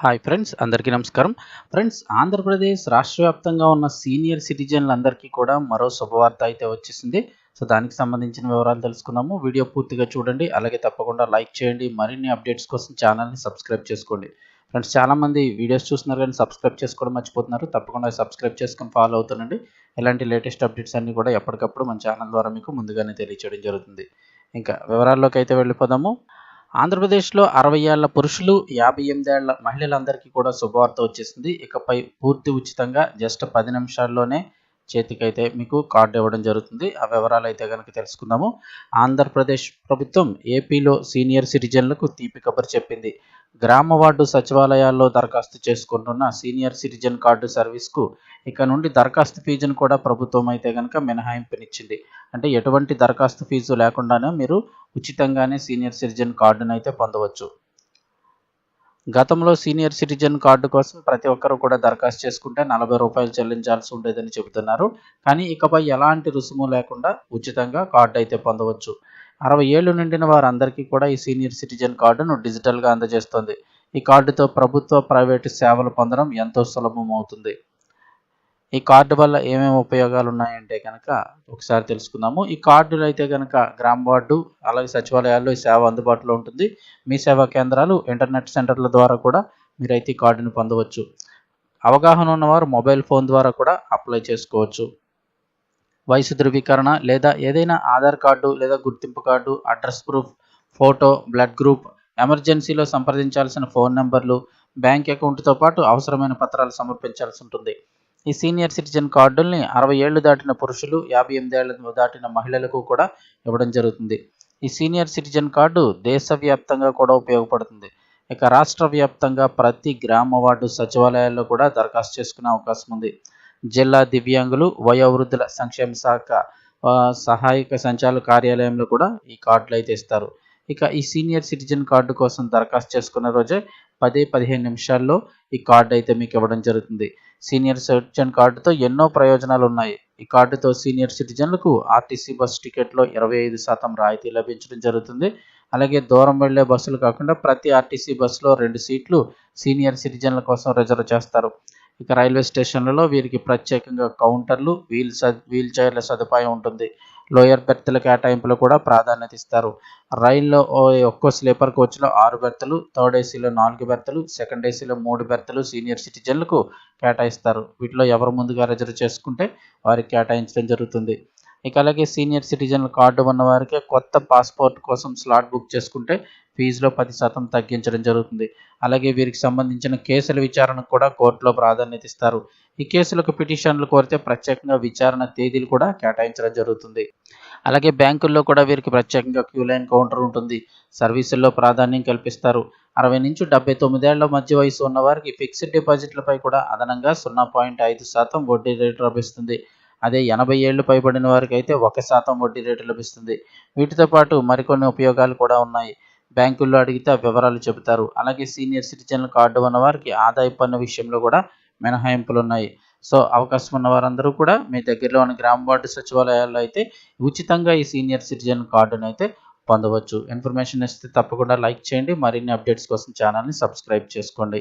Hi friends అందరికీ నమస్కారం. Friends Andhra Pradesh రాష్ట్ర వ్యాప్తంగా ఉన్న సీనియర్ సిటిజన్లందరికీ కూడా మరో శుభవార్త అయితే వచ్చేసింది. సో దానికి సంబంధించిన వివరాలు తెలుసుకుందాము. వీడియో పూర్తిగా చూడండి. అలాగే తప్పకుండా లైక్ చేయండి. మరిన్ని అప్డేట్స్ కోసం ఛానల్ని సబ్స్క్రైబ్ చేసుకోండి. ఫ్రెండ్స్ చాలామంది వీడియోస్ చూస్తున్నారు కానీ సబ్స్క్రైబ్ చేసుకోవడం మర్చిపోతున్నారు. తప్పకుండా సబ్స్క్రైబ్ చేసుకొని ఫాలో అవుతానండి ఇలాంటి లేటెస్ట్ అప్డేట్స్ అన్నీ కూడా ఎప్పటికప్పుడు మన ఛానల్ ద్వారా మీకు ముందుగానే తెలియచేయడం జరుగుతుంది. ఇంకా వివరాల్లోకి అయితే వెళ్ళిపోదాము. ఆంధ్రప్రదేశ్లో అరవై ఏళ్ళ పురుషులు యాభై ఎనిమిదేళ్ళ మహిళలందరికీ కూడా శుభవార్త వచ్చేసింది. ఇకపై పూర్తి ఉచితంగా జస్ట్ పది నిమిషాల్లోనే చేతికైతే మీకు కార్డు ఇవ్వడం జరుగుతుంది. ఆ వివరాలు అయితే కనుక తెలుసుకుందాము. ఆంధ్రప్రదేశ్ ప్రభుత్వం ఏపీలో సీనియర్ సిటిజన్లకు తీపి కబురు చెప్పింది. గ్రామ వార్డు సచివాలయాల్లో దరఖాస్తు చేసుకుంటున్న సీనియర్ సిటిజన్ కార్డు సర్వీస్కు ఇక నుండి దరఖాస్తు ఫీజును కూడా ప్రభుత్వం అయితే కనుక మినహాయింపునిచ్చింది. అంటే ఎటువంటి దరఖాస్తు ఫీజు లేకుండానే మీరు ఉచితంగానే సీనియర్ సిటిజన్ కార్డును అయితే పొందవచ్చు. గతంలో సీనియర్ సిటిజన్ కార్డు కోసం ప్రతి ఒక్కరు కూడా దరఖాస్తు చేసుకుంటే నలభై రూపాయలు చెల్లించాల్సి ఉండేదని చెబుతున్నారు. కానీ ఇకపై ఎలాంటి రుసుము లేకుండా ఉచితంగా కార్డు అయితే పొందవచ్చు. అరవై ఏళ్ళు నిండిన వారందరికీ కూడా ఈ సీనియర్ సిటిజన్ కార్డును డిజిటల్గా అందజేస్తుంది. ఈ కార్డుతో ప్రభుత్వ ప్రైవేటు సేవలు పొందడం ఎంతో సులభం అవుతుంది ఈ కార్డు వల్ల ఏమేమి ఉపయోగాలు ఉన్నాయంటే కనుక ఒకసారి తెలుసుకుందాము. ఈ కార్డులు అయితే కనుక గ్రామ వార్డు అలాగే సచివాలయాల్లో ఈ సేవ అందుబాటులో ఉంటుంది. మీ సేవా కేంద్రాలు ఇంటర్నెట్ సెంటర్ల ద్వారా కూడా మీరైతే ఈ కార్డును పొందవచ్చు. అవగాహన ఉన్నవారు మొబైల్ ఫోన్ ద్వారా కూడా అప్లై చేసుకోవచ్చు. వయసు ధృవీకరణ లేదా ఏదైనా ఆధార్ కార్డు లేదా గుర్తింపు card address proof photo blood group ఎమర్జెన్సీలో సంప్రదించాల్సిన ఫోన్ నెంబర్లు బ్యాంక్ అకౌంట్తో పాటు అవసరమైన పత్రాలు సమర్పించాల్సి ఉంటుంది. ఈ సీనియర్ సిటిజన్ కార్డుల్ని అరవై ఏళ్ళు దాటిన పురుషులు యాభై ఎనిమిదేళ్ళు దాటిన మహిళలకు కూడా ఇవ్వడం జరుగుతుంది. ఈ సీనియర్ సిటిజన్ కార్డు దేశవ్యాప్తంగా కూడా ఉపయోగపడుతుంది. ఇక రాష్ట్ర వ్యాప్తంగా ప్రతి గ్రామ వార్డు సచివాలయాల్లో కూడా దరఖాస్తు చేసుకునే అవకాశం ఉంది. జిల్లా దివ్యాంగులు వయోవృద్ధుల సంక్షేమ శాఖ సహాయక సంచాలక కార్యాలయంలో కూడా ఈ కార్డులు అయితే ఇస్తారు. ఇక ఈ సీనియర్ సిటిజన్ కార్డు కోసం దరఖాస్తు చేసుకున్న రోజే పదే పదిహేను నిమిషాల్లో ఈ కార్డు అయితే మీకు ఇవ్వడం జరుగుతుంది. సీనియర్ సిటిజన్ కార్డుతో ఎన్నో ప్రయోజనాలు ఉన్నాయి. ఈ కార్డుతో సీనియర్ సిటిజన్లకు ఆర్టీసీ బస్ టికెట్లో ఇరవై ఐదు శాతం రాయితీ లభించడం జరుగుతుంది. అలాగే దూరం వెళ్ళే బస్సులు కాకుండా ప్రతి ఆర్టీసీ బస్సులో రెండు సీట్లు సీనియర్ సిటిజన్ల కోసం రిజర్వ్ చేస్తారు. ఇక రైల్వే స్టేషన్లలో వీరికి ప్రత్యేకంగా కౌంటర్లు వీల్ వీల్ చైర్ల సదుపాయం ఉంటుంది. లోయర్ బెర్త్ల కేటాయింపులు కూడా ప్రాధాన్యత ఇస్తారు. రైల్లో ఒక్కో స్లీపర్ కోచ్లో ఆరు బెర్తులు థర్డ్ ఏసీలో నాలుగు బెర్తులు సెకండ్ ఏసీలో మూడు బెర్తులు సీనియర్ సిటిజన్లకు కేటాయిస్తారు. వీటిలో ఎవరు ముందుగా రిజర్వ్ చేసుకుంటే వారికి కేటాయించడం జరుగుతుంది. ఇక అలాగే సీనియర్ సిటిజన్ల కార్డు ఉన్నవారికి కొత్త పాస్పోర్ట్ కోసం స్లాట్ బుక్ చేసుకుంటే ఫీజులో పది శాతం తగ్గించడం జరుగుతుంది. అలాగే వీరికి సంబంధించిన కేసుల విచారణకు కూడా కోర్టులో ప్రాధాన్యత ఇస్తారు. ఈ కేసులకు పిటిషన్లు కోరితే ప్రత్యేకంగా విచారణ తేదీలు కూడా కేటాయించడం జరుగుతుంది. అలాగే బ్యాంకుల్లో కూడా వీరికి ప్రత్యేకంగా క్యూ లైన్ కౌంటర్ ఉంటుంది. సర్వీసుల్లో ప్రాధాన్యం కల్పిస్తారు. అరవై నుంచి డెబ్బై తొమ్మిదేళ్ళ మధ్య వయసు ఉన్న వారికి ఫిక్స్డ్ డిపాజిట్లపై కూడా అదనంగా సున్నా పాయింట్ ఐదు శాతం వడ్డీ రేటు లభిస్తుంది. అదే ఎనభై ఏళ్ళు పైబడిన వారికి అయితే ఒక శాతం వడ్డీ రేటు లభిస్తుంది. వీటితో పాటు మరికొన్ని ఉపయోగాలు కూడా ఉన్నాయి. బ్యాంకుల్లో అడిగితే ఆ వివరాలు చెబుతారు. అలాగే సీనియర్ సిటిజన్ల కార్డు ఉన్న వారికి ఆదాయ పన్ను విషయంలో కూడా మినహాయింపులు ఉన్నాయి సో అవకాశం ఉన్న వారందరూ కూడా మీ దగ్గరలో ఉన్న గ్రామ వార్డు సచివాలయాల్లో అయితే ఉచితంగా ఈ సీనియర్ సిటిజన్ కార్డును అయితే పొందవచ్చు. ఇన్ఫర్మేషన్ ఇస్తే తప్పకుండా లైక్ చేయండి. మరిన్ని అప్డేట్స్ కోసం ఛానల్ని సబ్స్క్రైబ్ చేసుకోండి.